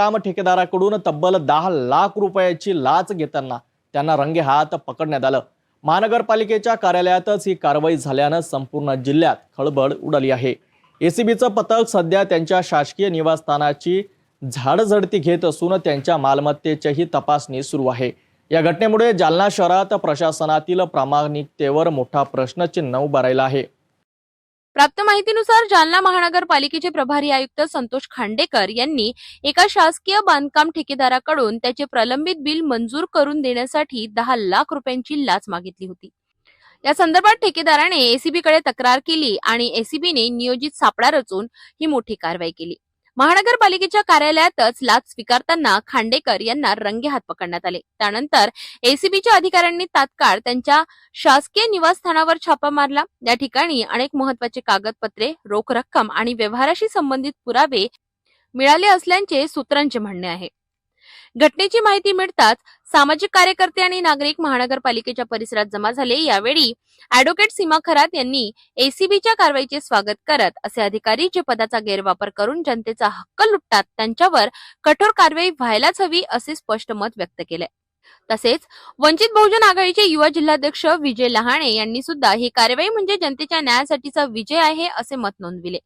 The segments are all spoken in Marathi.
बांधकाम ठेकेदाराकडून तब्बल दहा लाख रुपयाची लाच घेताना त्यांना रंगेहात पकडण्यात आलं. महानगरपालिकेच्या कार्यालयातच ही कारवाई झाल्यानं संपूर्ण जिल्ह्यात खळबळ उडाली आहे. एसीबीचं पथक सध्या त्यांच्या शासकीय निवासस्थानाची झाडझडती घेत असून त्यांच्या मालमत्तेचीही तपासणी सुरू आहे. या घटनेमुळे जालना शहरात प्रशासनातील प्रामाणिकतेवर मोठा प्रश्नचिन्ह उभारायला आहे. प्राप्त माहितीनुसार जालना महानगरपालिकेचे प्रभारी आयुक्त संतोष खांडेकर यांनी एका शासकीय बांधकाम ठेकेदाराकडून त्याचे प्रलंबित बिल मंजूर करून देण्यासाठी दहा लाख रुपयांची लाच मागितली होती. या संदर्भात ठेकेदाराने एसीबी कडे तक्रार केली आणि एसीबीने नियोजित सापळा रचून ही मोठी कारवाई केली. महानगरपालिकेच्या कार्यालयातच लाच स्वीकारताना खांडेकर यांना रंगे हात पकडण्यात आले. त्यानंतर एसीबीच्या अधिकाऱ्यांनी तात्काळ त्यांच्या शासकीय निवासस्थानावर छापा मारला. या ठिकाणी अनेक महत्त्वाचे कागदपत्रे रोख रक्कम आणि व्यवहाराशी संबंधित पुरावे मिळाले असल्याचे सूत्रांचे म्हणणे आहे. घटनेची माहिती मिळताच सामाजिक कार्यकर्ते आणि नागरिक महानगरपालिकेच्या परिसरात जमा झाले. यावेळी अॅडव्होकेट सीमा खरात यांनी एसीबीच्या कारवाईचे स्वागत करत असे अधिकारी जे पदाचा गैरवापर करून जनतेचा हक्क लुटतात त्यांच्यावर कठोर कारवाई व्हायलाच हवी असे स्पष्ट मत व्यक्त केले. तसेच वंचित बहुजन आघाडीचे युवा जिल्हाध्यक्ष विजय लहाणे यांनी सुद्धा ही कारवाई म्हणजे जनतेच्या न्यायासाठीचा विजय आहे असे मत नोंदविले.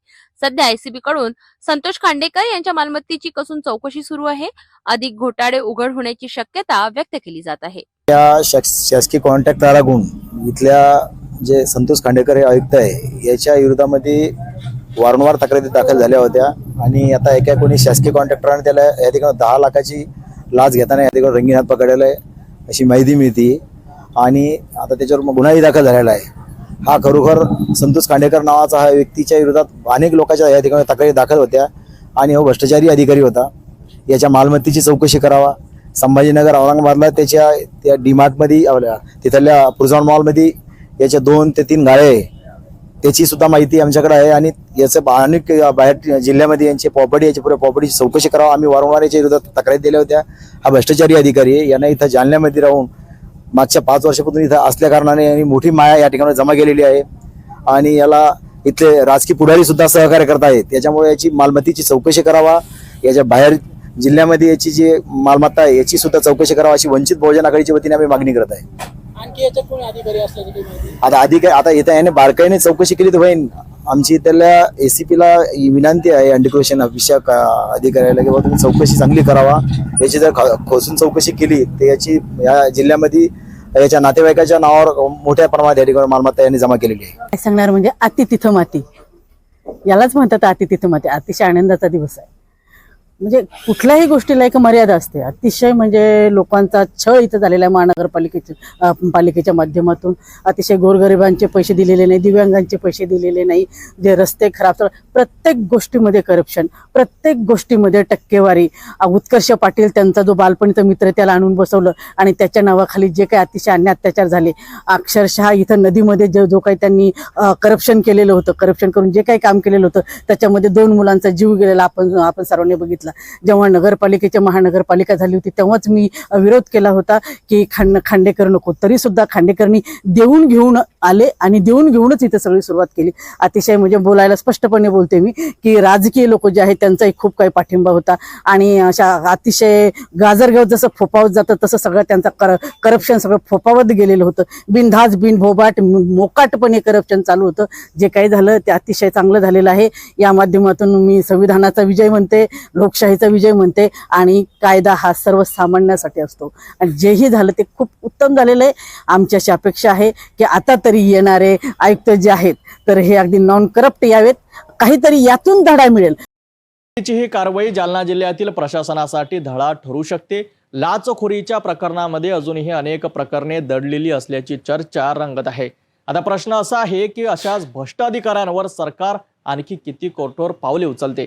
सध्या एसीबी कडून संतोष खांडेकर यांच्या मालमत्तेची कसून चौकशी सुरू आहे. अधिक घोटाळे उघड होण्याची शक्यता व्यक्त केली जात आहे. या शासकीय शासकीय कॉन्ट्रॅक्टराकडून इथल्या जे संतोष खांडेकर हे आयुक्त आहे याच्या विरोधामध्ये वारंवार तक्रारी दाखल झाल्या होत्या. आणि आता एका कोणी शासकीय कॉन्ट्रॅक्टराने त्याला या ठिकाणी दहा लाखाची लाच घेताना या ठिकाणी रंगीत हात पकडलेला आहे अशी माहिती मिळते. आणि आता त्याच्यावर मग गुन्हाही दाखल झालेला आहे. हा खरोखर संतोष खांडेकर नावाचा हा व्यक्तीच्या विरोधात अनेक लोकांच्या या ठिकाणी तक्रारी दाखल होत्या आणि हो भ्रष्टाचारी अधिकारी होता. याच्या मालमत्तेची चौकशी करावा. संभाजीनगर औरंगाबादला त्याच्या त्या डीमार्टमध्ये तिथल्या पुरजाण मॉलमध्ये याच्या दोन ते तीन गाळे त्याची सुद्धा माहिती आमच्याकडे आहे आणि याचं बा- अनेक बाहेर जिल्ह्यामध्ये यांची प्रॉपर्टी याची पुढे प्रॉपर्टीची चौकशी करावा. आम्ही वारंवार याच्या विरोधात तक्रारी दिल्या होत्या. हा भ्रष्टाचारी अधिकारी आहे. यांना इथं जालन्यामध्ये राहून मागच्या पाच वर्षापासून इथं असल्या कारणाने यांनी मोठी माया या ठिकाणी जमा केलेली आहे. आणि याला इथले राजकीय पुढारी सुद्धा सहकार्य करत आहेत. त्याच्यामुळे याची मालमत्तेची चौकशी करावा. याच्या बाहेर जिल्ह्यामध्ये याची जी मालमत्ता आहे याची सुद्धा चौकशी करावा अशी वंचित बहुजन आघाडीच्या वतीने आम्ही मागणी करत आहे. आणखी याच्यात कोणी अधिकारी असल्याची काही माहिती आता आता इथं याने बारकाईने चौकशी केली तर होईन. आमची त्याला एसीपीला विनंती आहे अँटिक्युलेशन ऑफिसच्या अधिकाऱ्याला की बाबा तुम्ही चौकशी चांगली करावा. याची जर खोसून चौकशी केली तर याची या जिल्ह्यामध्ये याच्या नातेवाईकाच्या नावावर मोठ्या प्रमाणात या ठिकाणी मालमत्ता यांनी जमा केलेली आहे. काय सांगणार म्हणजे अति तिथं माती. यालाच म्हणतात अति तिथं माती. अतिशय आनंदाचा दिवस आहे. म्हणजे कुठल्याही गोष्टीला एक मर्यादा असते. अतिशय म्हणजे लोकांचा छळ इथं झालेला आहे महानगरपालिकेच्या पालिकेच्या माध्यमातून. अतिशय गोरगरिबांचे पैसे दिलेले नाही दिव्यांगांचे पैसे दिलेले नाही. जे रस्ते खराब प्रत्येक गोष्टीमध्ये करप्शन प्रत्येक गोष्टीमध्ये टक्केवारी. उत्कर्ष पाटील त्यांचा जो बालपणीचा मित्र त्याला आणून बसवलं आणि त्याच्या नावाखाली जे काही अतिशय अन्य अत्याचार झाले अक्षरशः इथं नदीमध्ये जो जो काही त्यांनी करप्शन केलेलं होतं करप्शन करून जे काही काम केलेलं होतं त्याच्यामध्ये दोन मुलांचा जीव गेलेला आपण आपण सर्वांनी बघितलं. जेव्हा नगरपालिकेची महानगरपालिका झाली होती तेव्हाच मी विरोध केला होता की खांड खांडेकर नको. तरी सुद्धा खांडेकरनी देऊन घेऊन आले आणि देऊन घेऊनच इथे सगळी सुरुवात केली. अतिशय म्हणजे बोलायला स्पष्टपणे बोलते मी की राजकीय लोक जे आहेत त्यांचाही खूप काही पाठिंबा होता. आणि अशा अतिशय गाजरगाव जसं फोपावत जातं तसं सगळं त्यांचा कर करप्शन सगळं फोपावत गेलेलं होतं. बिनधाज बिन भोबाट मोकाटपणे करप्शन चालू होतं. जे काही झालं ते अतिशय चांगलं झालेलं आहे. या माध्यमातून मी संविधानाचा विजय म्हणते. लोक लोकशाहीचा विजय म्हणते आणि कायदा हा सर्वसामान्यासाठी असतो. आणि जेही झालं ते खूप उत्तम झालेलं आहे. आमची अशी अपेक्षा आहे की आता तरी येणारे आयुक्त जे आहेत तर हे अगदी नॉन करप्ट यावेत. काहीतरी यातून धडा मिळेल. ची ही कारवाई जालना जिल्ह्यातील प्रशासनासाठी धडा ठरू शकते. लाचखोरीच्या प्रकरणामध्ये अजूनही अनेक प्रकरणे दडलेली असल्याची चर्चा रंगत आहे. आता प्रश्न असा आहे की अशाच भ्रष्ट अधिकाऱ्यांवर सरकार आणखी किती कठोर पावले उचलते?